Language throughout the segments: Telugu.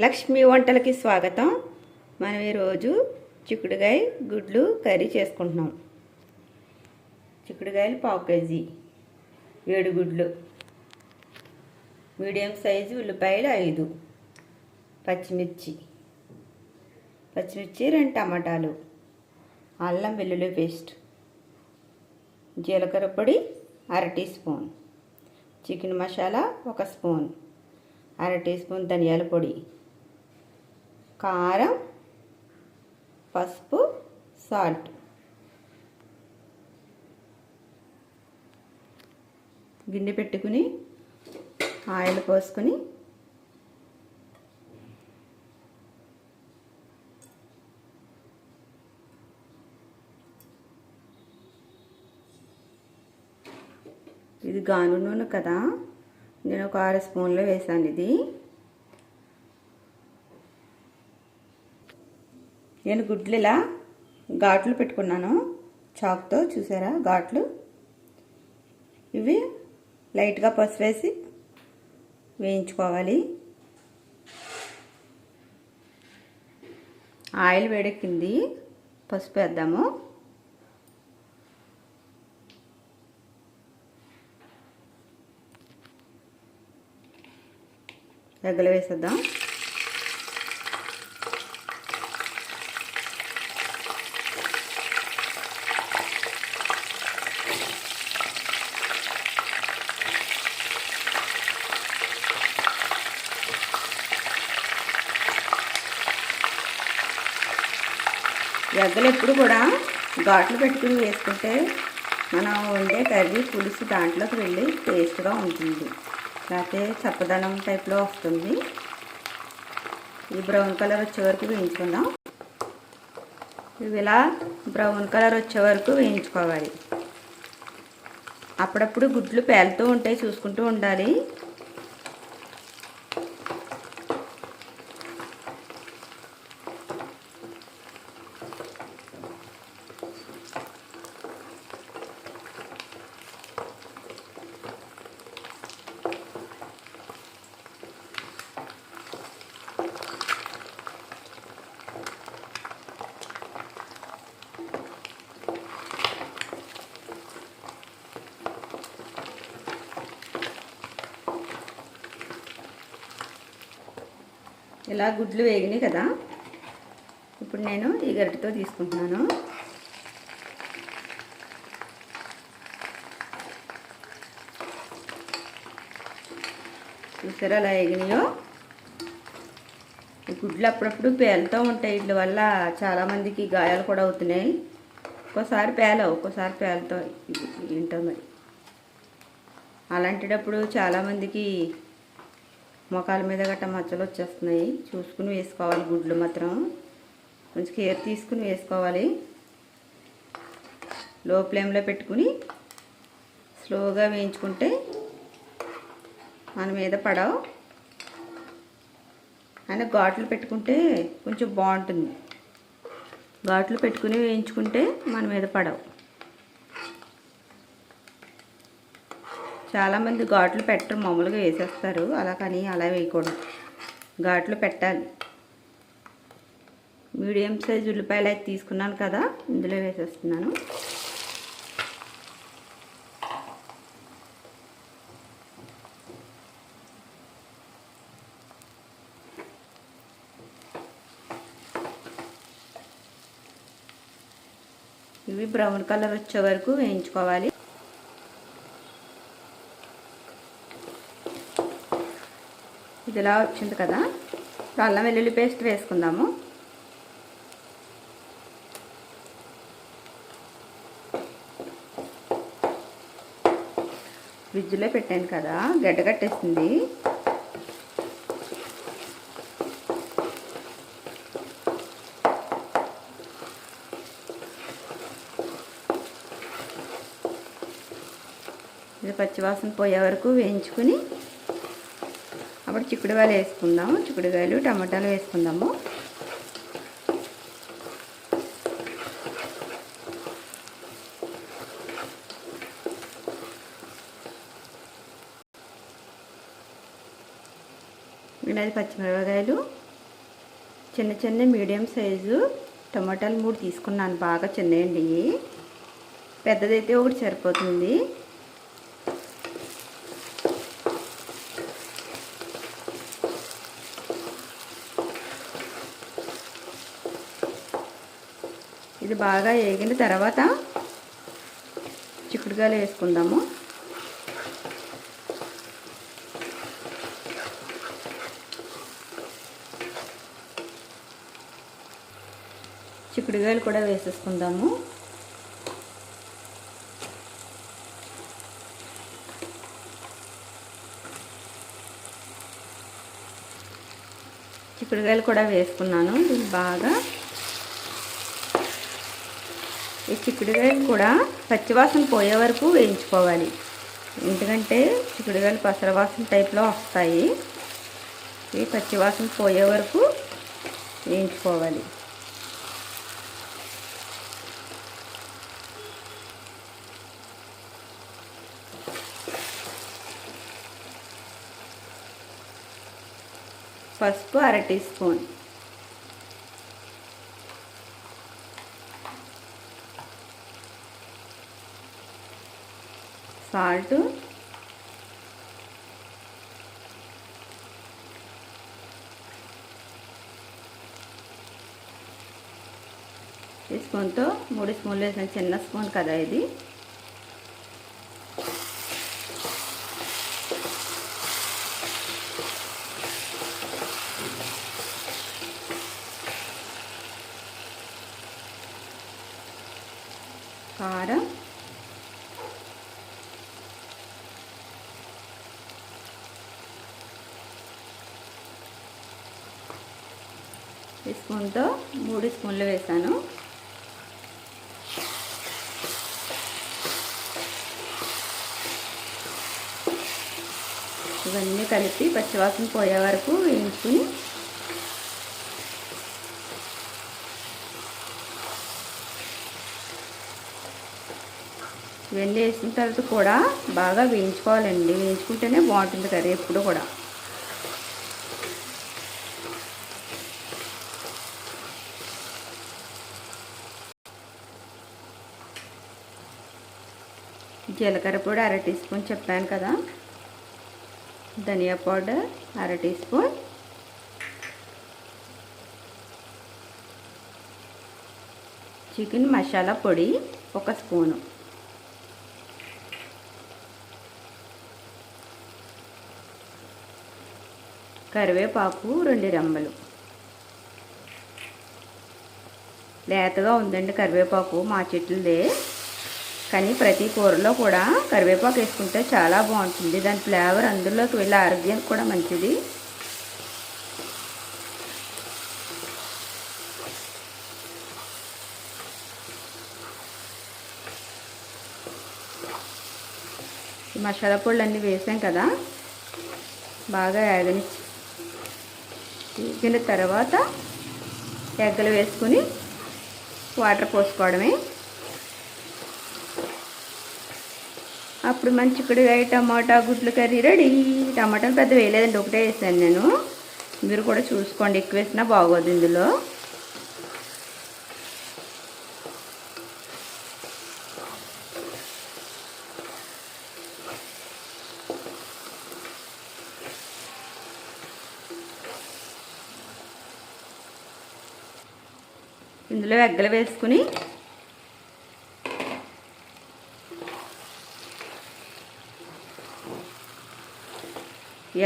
లక్ష్మి వంటలకి స్వాగతం. మనం ఈరోజు చిక్కుడుగాయ గుడ్లు కర్రీ చేసుకుంటున్నాం. చిక్కుడుగాయలు పావు కేజీ ఏడు గుడ్లు. మీడియం సైజు ఉల్లిపాయలు ఐదు పచ్చిమిర్చి. పచ్చిమిర్చి రెండు టమాటాలు అల్లం వెల్లుల్లి పేస్ట్ జీలకర్ర పొడి అర టీ స్పూన్ చికెన్ మసాలా ఒక స్పూన్ అర టీ స్పూన్ ధనియాల పొడి. కారం పసుపు సాల్ట్. గిన్నె పెట్టుకుని ఆయిల్ పోసుకుని ఇది గాను నూనె కదా. నేను ఒక ఆరు స్పూన్లు వేసాను ఇది. నేను గుడ్లు ఇలా ఘాట్లు పెట్టుకున్నాను చాక్తో చూసారా ఘాట్లు? ఇవి లైట్గా పసుపు వేసి వేయించుకోవాలి. ఆయిల్ వేడెక్కింది. పసుపు వేద్దాము. ఎగ్గలు వేసేద్దాం. ఎగ్గలు ఎప్పుడు కూడా ఘాట్లు పెట్టుకుని వేసుకుంటే మనం వండే కర్రీ పులుసు దాంట్లోకి వెళ్ళి టేస్ట్గా ఉంటుంది. లేకపోతే చప్పదనం టైప్లో వస్తుంది. ఈ బ్రౌన్ కలర్ వచ్చే వరకు వేయించుకుందాం. ఇవి ఇలా బ్రౌన్ కలర్ వచ్చే వరకు వేయించుకోవాలి. అప్పుడప్పుడు గుడ్లు పేలుతూ ఉంటాయి చూసుకుంటూ ఉండాలి. ఇలా గుడ్లు వేగినాయి కదా. ఇప్పుడు నేను ఈ గరిటతో తీసుకుంటున్నాను. చూసారా అలా వేగినాయో? ఈ గుడ్లు అప్పుడప్పుడు పేలుతూ ఉంటాయి. వీటి వల్ల చాలామందికి గాయాలు కూడా అవుతున్నాయి. ఒక్కోసారి పేలవు ఒక్కోసారి పేలుతాయి. ఏంటో మరి? అలాంటిటప్పుడు చాలామందికి మొఖాల మీద గట్ట మచ్చలు వచ్చేస్తున్నాయి. చూసుకుని వేసుకోవాలి గుడ్లు మాత్రం. కొంచెం కేర్ తీసుకుని వేసుకోవాలి. లో ఫ్లేమ్లో పెట్టుకుని స్లోగా వేయించుకుంటే మన మీద పడవు. అని ఘాట్లు పెట్టుకుంటే కొంచెం బాగుంటుంది. ఘాట్లు పెట్టుకుని వేయించుకుంటే మన మీద పడవు. చాలామంది ఘాట్లు పెట్టరు మామూలుగా వేసేస్తారు. అలా కానీ అలా వేయకూడదు. ఘాట్లు పెట్టాలి. మీడియం సైజ్ ఉల్లిపాయలు అయితే తీసుకున్నాను కదా ఇందులో వేసేస్తున్నాను. ఇవి బ్రౌన్ కలర్ వచ్చే వరకు వేయించుకోవాలి. ఇది ఇలా వచ్చింది కదా. ఇప్పుడు అల్లం వెల్లుల్లి పేస్ట్ వేసుకుందాము. ఫ్రిడ్జ్లో పెట్టాను కదా గడ్డ కట్టేసింది. ఇది పచ్చివాసన పోయే వరకు వేయించుకుని కాబట్టి చిక్కుడుగాయలు వేసుకుందాము. చిక్కుడుకాయలు టమాటాలు వేసుకుందాము. అది పచ్చిమిరపకాయలు చిన్న చిన్న మీడియం సైజు టమాటాలు మూడు తీసుకున్నాను. బాగా చిన్నయండి పెద్దదైతే ఒకటి సరిపోతుంది. ఇది బాగా వేగిన తర్వాత చిక్కుడుకాయలు వేసుకుందాము. చిక్కుడుకాయలు కూడా వేసేసుకుందాము. చిక్కుడుకాయలు కూడా వేసుకున్నాను. ఇది బాగా ఈ చిక్కుడుకాయలు కూడా పచ్చివాసన పోయే వరకు వేయించుకోవాలి. ఎందుకంటే చిక్కుడుకాయలు పసరవాసన టైప్లో వస్తాయి. ఈ పచ్చివాసన పోయే వరకు వేయించుకోవాలి. పసుపు అర టీ స్పూన్ సాల్ట్ ఈ స్పూన్తో మూడు స్పూన్లు వేసిన చిన్న స్పూన్ కదా ఇది కారం ఈ స్పూన్తో మూడు స్పూన్లు వేసాను. ఇవన్నీ కలిపి పచ్చివాసన పోయే వరకు వేయించుకుని ఇవన్నీ వేసిన తర్వాత కూడా బాగా వేయించుకోవాలండి. వేయించుకుంటేనే బాగుంటుంది కర్రీ ఎప్పుడు కూడా. జీలకర్ర పొడి అర టీ స్పూన్ చెప్పాను కదా. ధనియా పౌడర్ అర టీ స్పూన్. చికెన్ మసాలా పొడి ఒక స్పూను. కరివేపాకు రెండు రెమ్మలు. లేతగా ఉందండి కరివేపాకు మా చెట్లదే. కానీ ప్రతి కూరలో కూడా కరివేపాకు వేసుకుంటే చాలా బాగుంటుంది. దాని ఫ్లేవర్ అందులోకి వెళ్ళి ఆరోగ్యానికి కూడా మంచిది. మసాలా పొళ్ళు అన్నీ వేసాం కదా బాగా యాగని తీసిన తర్వాత ఎగ్గలు వేసుకుని వాటర్ పోసుకోవడమే. అప్పుడు మంచి చిక్కుడుకాయ టమాటా గుడ్లు కర్రీ రెడీ. టమాటాలు పెద్ద వేయలేదండి ఒకటే వేసాను నేను. మీరు కూడా చూసుకోండి ఎక్కువ వేసినా బాగోదు ఇందులో. ఇందులో ఎగ్గలు వేసుకుని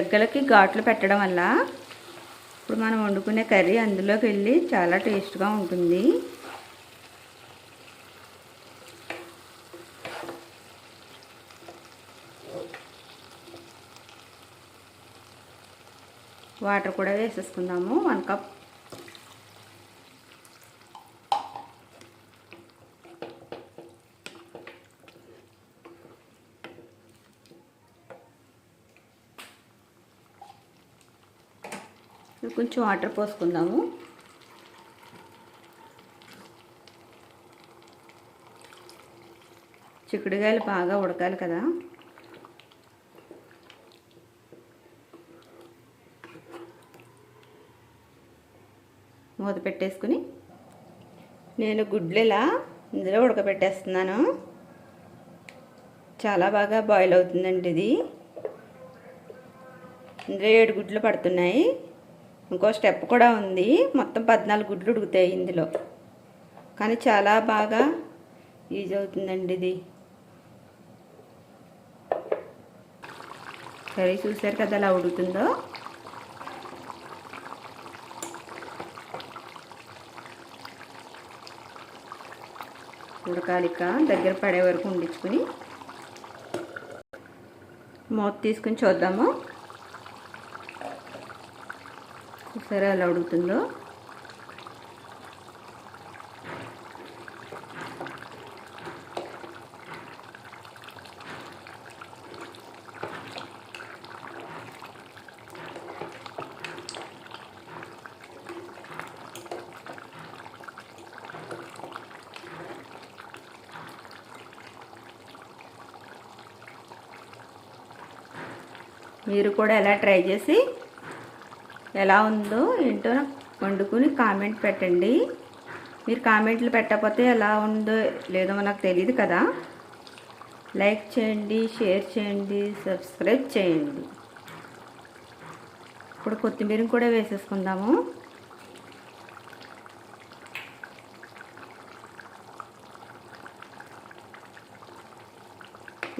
ఎగ్గలకి ఘాట్లు పెట్టడం వల్ల ఇప్పుడు మనం వండుకునే కర్రీ అందులోకి వెళ్ళి చాలా టేస్ట్గా ఉంటుంది. వాటర్ కూడా వేసేసుకుందాము. వన్ కప్ కొంచెం వాటర్ పోసుకుందాము. చిక్కుడుకాయలు బాగా ఉడకాలి కదా. మూత పెట్టేసుకుని నేను గుడ్లు ఇలా ఇందులో ఉడకబెట్టేస్తున్నాను. చాలా బాగా బాయిల్ అవుతుందండి ఇది. ఇందులో ఏడు గుడ్లు పడుతున్నాయి. ఇంకో స్టెప్ కూడా ఉంది. మొత్తం పద్నాలుగు గుడ్లు ఉడుకుతాయి ఇందులో. కానీ చాలా బాగా ఈజీ అవుతుందండి ఇది. కర్రీ చూసారు కదా అలా ఉడుకుతుందో? ఉడకాలిక దగ్గర పడే వరకు ఉండించుకుని మూత తీసుకుని చూద్దాము. చూసారా ఎలా ఉడుకుతుందో. మీరు కూడా ఎలా ట్రై చేసి ఎలా ఉందో ఏంటో వండుకుని కామెంట్ పెట్టండి. మీరు కామెంట్లు పెట్టకపోతే ఎలా ఉందో లేదో నాకు తెలియదు కదా. లైక్ చేయండి షేర్ చేయండి సబ్స్క్రైబ్ చేయండి. ఇప్పుడు కొత్తిమీర కూడా వేసేసుకుందాము.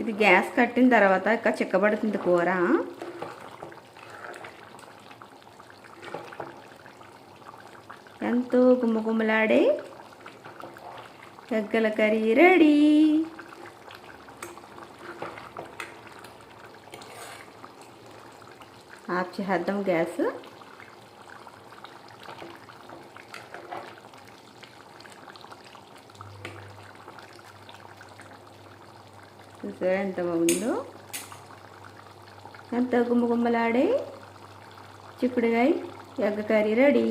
ఇది గ్యాస్ కట్టిన తర్వాత ఇంకా చిక్కబడుతుంది కూర. ఎంతో గుమ్మగుమ్మలాడే గగ్గల కర్రీ రెడీ. ఆఫ్ చేద్దాం గ్యాస్. చూసారా ఎంత బాగుందో? ఎంత గుమ్మగుమ్మలాడే చిక్కుడుగాయ ఎగ్గ కర్రీ రెడీ.